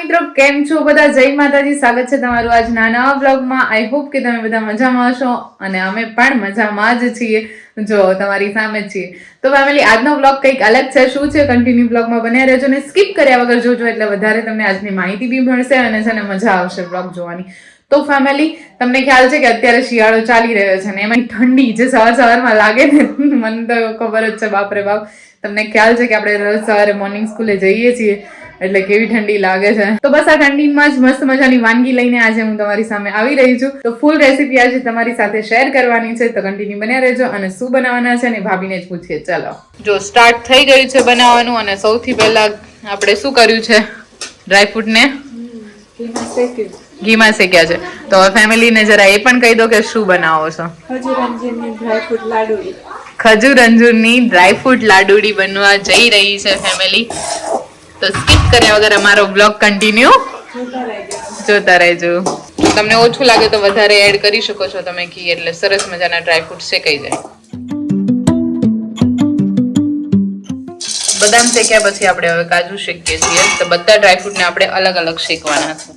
મિત્રો, કેમ છો બધા? જય માતાજી. સ્વાગત છે તમારું આજ નાના બ્લોગમાં આઈ હોપ કે તમે બધા મજામાં હશો અને અમે પણ મજામાં જ છીએ. જો, તમારી સામે છીએ. તો ફેમિલી આજનો બ્લોગ કંઈક અલગ છે. શું છે? કન્ટિન્યુ બ્લોગમાં બન્યા રહેજો ને સ્કીપ કર્યા વગર જોજો, એટલે વધારે તમને આજની માહિતી બી મળશે અને છે ને મજા આવશે બ્લોગ જોવાની. તો ફેમિલી તમને ખ્યાલ છે કે અત્યારે શિયાળો ચાલી રહ્યો છે ને એમાં ઠંડી જે સવાર સવારમાં લાગે ને, મને તો ખબર જ છે બાપરે બાપ. તમને ખ્યાલ છે કે આપણે સવારે મોર્નિંગ સ્કૂલે જઈએ છીએ. એટલે કેવી ઠંડી લાગે છે. તો બસ આ ઠંડીમાં જ મસ્ત મજાની વાનગી લઈને આજે હું તમારી સામે આવી રહી છું. તો ફૂલ રેસીપી આજે તમારી સાથે શેર કરવાની છે. તો કન્ટિન્યુ બન્યા રહેજો અને શું બનાવવાના છે ને ભાભીને જ પૂછીએ. ચાલો. જો સ્ટાર્ટ થઈ ગયું છે બનાવવાનું અને સૌથી પહેલા આપણે શું કર્યું છે? ડ્રાયફ્રૂટને ઘીમાં શેક્યા. છે. તો ફેમિલીને જરા એ પણ કહી દો કે શું બનાવો છો. ખજૂર અંજુરની ડ્રાયફ્રૂટ લાડુડી. બનવા જઈ રહી છે ફેમિલી તો સ્કીપ કર્યા વગર અમારો બ્લોગ કન્ટિન્યુ જોતા રહેજો. તમને ઓછું લાગે તો વધારે એડ કરી શકો છો તમે ઘી એટલે સરસ મજાના ડ્રાયફ્રૂટ શેકાઈ જાય. બદામ શેક્યા પછી આપણે હવે કાજુ શેકીએ છીએ. તો બધા ડ્રાયફ્રૂટને આપણે અલગ અલગ શેકવાના છે.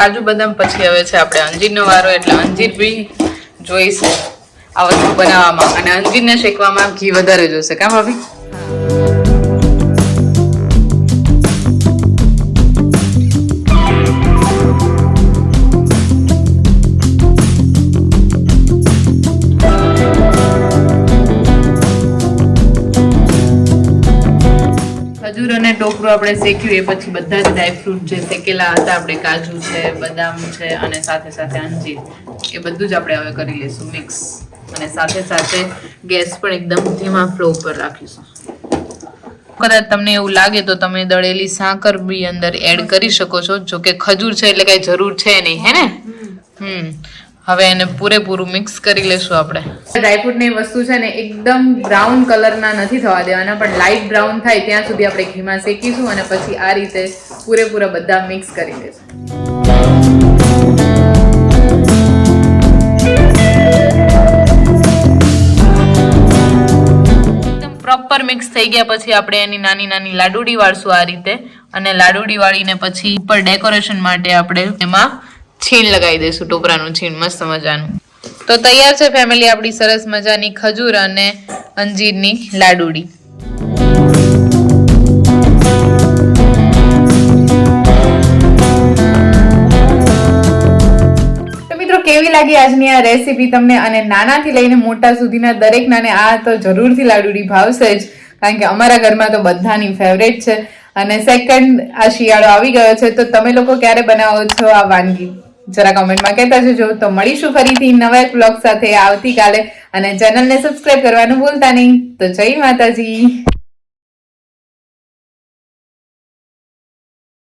કાજુ બદામ પછી હવે છે આપણે અંજીરનો વારો, એટલે અંજીર બી જોઈશે. આ વસ્તુ બનાવવામાં અને અંજીરને શેકવામાં ઘી વધારે જોશે. કામ ભાભી? ખજૂર અને ટોપરું આપણે શેક્યું, એ પછી બધા જ ડ્રાયફ્રૂટ જે શેકેલા હતા, આપણે કાજુ છે, બદામ છે અને સાથે સાથે અંજીર. એ બધું જ આપણે હવે કરી લઈશું મિક્સ અને સાથે સાથે ગેસ પણ એકદમ ધીમા ફ્લો ઉપર રાખીશું. કદાચ તમને એવું લાગે તો તમે દળેલી સાકર બી અંદર એડ કરી શકો છો, જો કે ખજૂર છે એટલે કઈ જરૂર છે નહીં, હે ને? હમ. હવે એને પૂરેપૂરું મિક્સ કરી લેશું આપણે. ડ્રાયફ્રૂટની વસ્તુ છે ને એકદમ બ્રાઉન કલરના નથી થવા દેવાના, પણ લાઇટ બ્રાઉન થાય ત્યાં સુધી આપણે ઘીમાં શેકીશું અને પછી આ રીતે પૂરેપૂરા બધા મિક્સ કરી લઈશું પ્રોપર મિક્સ થઈ ગયા પછી આપણે એની નાની નાની લાડુડી વાળશું આ રીતે. અને લાડુડી વાળીને પછી ઉપર ડેકોરેશન માટે આપણે એમાં છીણ લગાવી દઈશું ટોપરાનું છીણ, મસ્ત મજાનું. તો તૈયાર છે ફેમિલી આપણી સરસ મજાની ખજૂર અને અંજીરની લાડુડી. કેવી લાગી આજની આ રેસીપી તમને? અને નાનાથી લઈને મોટા સુધીના દરેક નાને આ તો જરૂરથી લાડુડી ભાવશે જ કારણ કે અમારા ઘરમાં તો બધાની ફેવરેટ છે. અને સેકન્ડ આ શિયાળો આવી ગયો છે, તો તમે લોકો ક્યારે બનાવો છો આ વાનગી? જરા કોમેન્ટમાં કહેતા જજો. તો મળીશું ફરીથી નવા એક બ્લોગ સાથે આવતીકાલે. અને ચેનલને સબસ્ક્રાઇબ કરવાનું ભૂલતા નહીં. તો જય માતાજી.